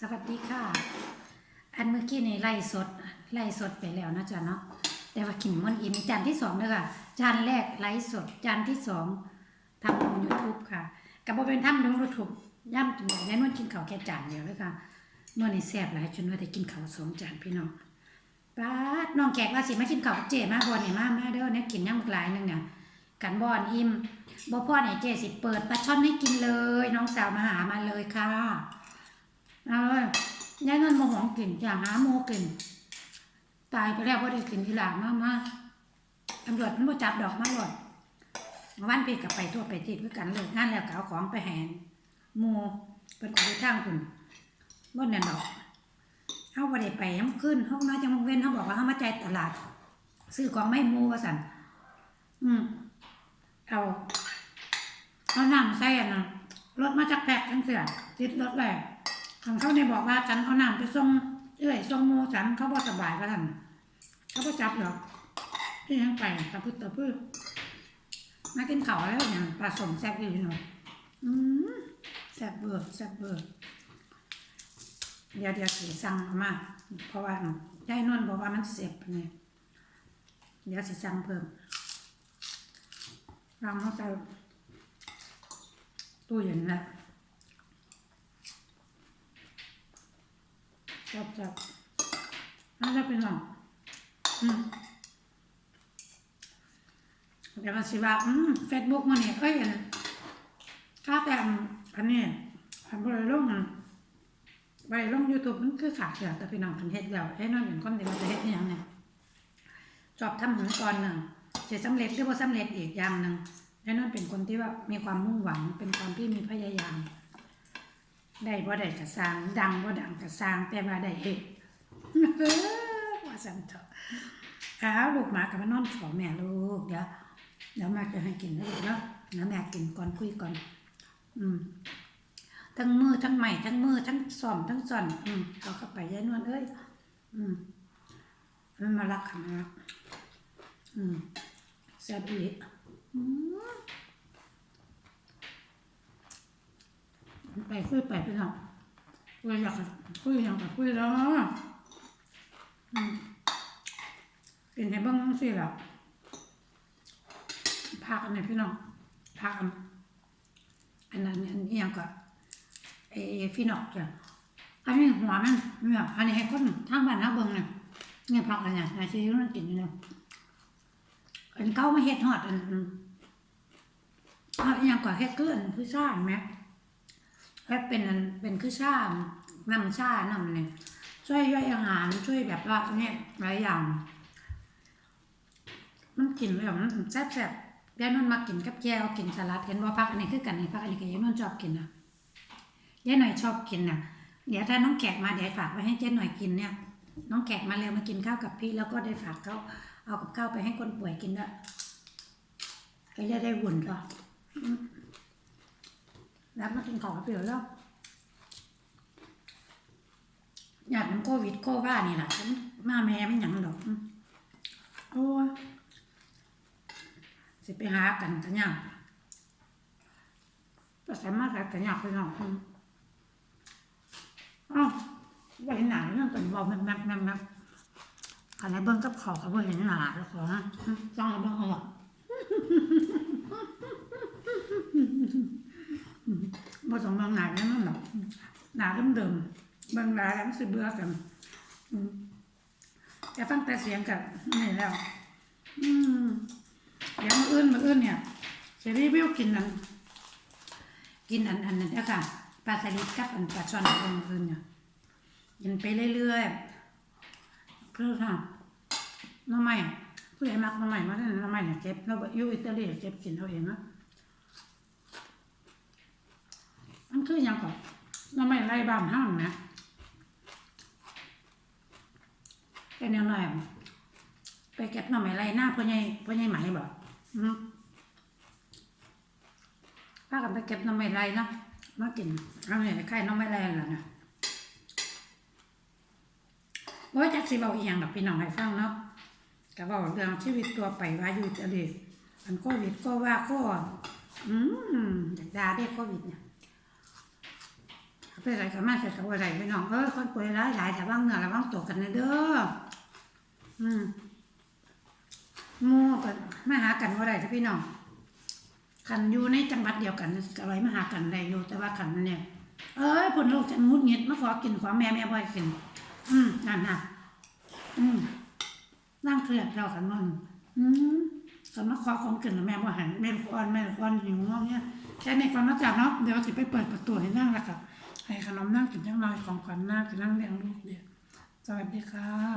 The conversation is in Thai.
สวัสดีค่ะ อันเมื่อกี้นี่ไล่สดไล่สดไปแล้วนะจ๊ะเนาะแต่ว่ากินมันอิ่มจานที่สองเลยค่ะ จานแรกไลฟ์สด จานที่สองทำลงยูทูบค่ะกับบเป็นทำลงยูทูบย่ำถึงไหนแน่นอนกินข้าวแค่จานเดียวเลยค่ะเมื่อนี่แซ่บหลายจนว่าได้กินข้าวสองจานพี่น้องป้าน้องแขกว่าสิมากินข้าวเจมากบอลเนี่ยมากมากเด้อเนี่ยกินย่ำหลายหนึงเนี่ยกันบอนอิ่มบ่พ่อเนี่ยเจสิเปิดปลาช่อนให้กินเลย น้องสาวมาหามาเลยค่ะ ยายนนท์มาหวงกลิ่นจะหาโมกินตายไปแล้วว่าได้กินทีหลังมากมากตำรวจมันมาจับดอกมาหลดวันพีกับไปทั่วไปที่คือกันเลยงานแล้วก็เอาของไปแหนหมูเป็นไปทางคุณบ่นั่นดอกเขาบ่ได้ไปย้ำขึ้นเขามาจังมงเว้นเขาบอกว่าเขามาใจตลาด ซื้อของไม่หมูว่าสันอืมเอาเอาน้ำใส่อันนั้นรถมาจากแพกทั้งเสือติดรถแหละ ทางเขาเนี่ยบอกว่าฉันเอาน้ำไปส่งเอ้ยส่งโมฉันเขาบอกสบายก็ท่านเขาก็จับหรอกที่ยังไปตะพื้ตะพื้มากินข้าแล้วเนี่ยปลาสมแซ่บอยู่หน่อยอืมแซ่บเบอร์แซ่บเบอร์เดี๋ยวเดี๋ยวสิสั่งเอามา เพราะว่ายายนวลบอกว่ามันเสียบเนี่ยเดี๋ยวสิสั่งเพิ่มลองเขาใส่ตู้เย็นแล้ จับจับน่าจะเป็นหรองอืมเดี๋ยวมาสิว่าอืมเฟซบุ๊กมันเนี่ยเอ้ยถ้าแต่อันอันนี้อันบริลงอันบริลงยูทูบมันคือขาดเสียแต่พี่น้องคันเฮ็ดแล้วไอ้น้อยอย่างคนเดียวจะเฮ็ดอย่างเนี่ยจอบทำหนึ่งก่อนหนึ่งจะสำเร็จหรือว่าสำเร็จอีกอย่างหนึ่งไอ้น้อยเป็นคนที่ว่ามีความมุ่งหวังเป็นความที่มีพยายาม ได้บ่ได้กระสร้าง ดังบ่ดังกระสร้าง แต่ว่าได้เฮ็ดว่าสั่นเถอะอ้าวลูกหมากับมานอนขอแม่ลูกเดี๋ยวเดี๋ยวมาจะให้กินแล้วลูกเนาะเดี๋ยวแม่กินก่อนคุยก่อน อืมทั้งมือทั้งใหม่ทั้งมือทั้งซ่อมทั้งซ่อน อืมเอาเข้าไปยายนวลเอ้ยอืมมันมารักขันรักอืมแซ่บอีอืม ไปคุยไปไปเนาะคุยอยากคุยอยากคุยแล้วอืมเป็นไงบ้างสิล่ะพักอันไหนพี่น้องพักอันนั้นอันนี้ยังก็เอพี่น้อกจ้ะอันนี้หัวมันเนี่ยอันนี้ให้คนทางบ้านทางเบิ่งเนี่ยเนี่ยพักอันเนี้ยนายชีวิตมันกินอยู่เนี่ยอันเก้ามาเฮ็ดฮอดอันอันยังกว่าเฮ็ดคือนคือซ่านไหม แค่เป็นเป็นคือชานำชานำเนี่ยช่วยย่อยอาหารช่วยแบบว่าเนี่ยหลายอย่าง มันกินแบบมันแซ่บแซ่บๆยายนวลมากินกับแก้วกินสลัดเห็นว่าพักอันนี้คือกันนี่พักอันนี้ก็ยายนวลชอบกินนะยายหน่อยชอบกินนะเดี๋ยวถ้าน้องแขกมาเดี๋ยวฝากไว้ให้เจ๊หน่อยกินเนี่ย น้องแขกมาแล้วมากินข้าวกับพี่แล้วก็ได้ฝากเขาเอากับข้าวไปให้คนป่วยกินด้วยก็จะได้หุ่นก็ แล้วมากินของเปลี่ยวแล้วอยากมันโควิดโคว่านี่แหละฉันมาแม่ไม่หยังดอกอืมโอ้ยสิไปหากันกันยังก็สามารถหากันยากไปน้องอืมอ้าวว่าเห็นหนาเรื่องกันบอกแม่แม่แม่แม่ขันให้เบิ้งกับเขาเขาบ่เห็นหนาแล้วขอฮะอืมจ้องให้เบิ้งเอาหรอก บ่ต้องเบิ่งหน้าแม่นหรอกหน้าเดิมๆเบิ่งหน้าแล้วมันสิเบื่อกันแต่ฟังแต่เสียงกับนี่แล้ว อืมเดี๋ยวมื้ออื่นมื้ออื่นเนี่ยสิรีวิวกินอันกินอันอันนั้นเด้อค่ะปลาสลิดกับอันปลาช่อนอันอื่นเนี่ยกินไปเรื่อยๆเพื่อค่ะน้ำใหม่ผู้ใหญ่มักน้ำใหม่มาได้หน้ำใหม่เนี่ยเก็บเราอยู่อิตาลีเก็บกินเอาเองนะ มันคือหยังก่อนเราไม่ไล่บ้านห้างนะเป็นยังไงไปเก็บหน่อไม้ไล่หน้าพ่อใหญ่พ่อใหญ่ไหมบอกป้ากันไปเก็บหน่อไม้ไล่เนาะมากินเอาเนี่ยไข่หน่อไม้ไล่แล้วนะว่าจักสิเบาอีหยังกับพี่น้องให้ฟังเนาะก็เบาเรื่องชีวิตตัวไปว่าอยู่จะดีอันโควิดก็ว่าก็อืมอยากด่าเด็กโควิดเนี่ย พไปใส่กับมาใส่กับอะไรพี่น้องเออคนป่วยหลายหลายแต่ว่างเหนือระวังตกกันนะเด้ออืมมู่กันมาหากันว่าไรพี่น้องขันอยู่ในจังหวัดเดียวกันก็ไว้มาหากันได้อยู่แต่ว่าขันเนี่ย เอ้ยผลลูกจะงุดหงิดมาขอกินขอแม่แม่บ่อยกิน อืมนั่นน่ะอืมนั่งเครียดเรากันมันอืมกันมาขอของกินแล้วแม่บ่หันแม่ลูกอ่อนแม่ลูกอ่อนหิวงอเนี่ยแค่ในี้ก่อนนะจ๊ะเนาะเดี๋ยวสิไปเปิดประตูให้นั่งละค่ะ ให้ขนมนั่งกินจังหน่อยของขวัญนั่งกินั่งเลี้ยงลูกเดียวสวัสดีค่ะ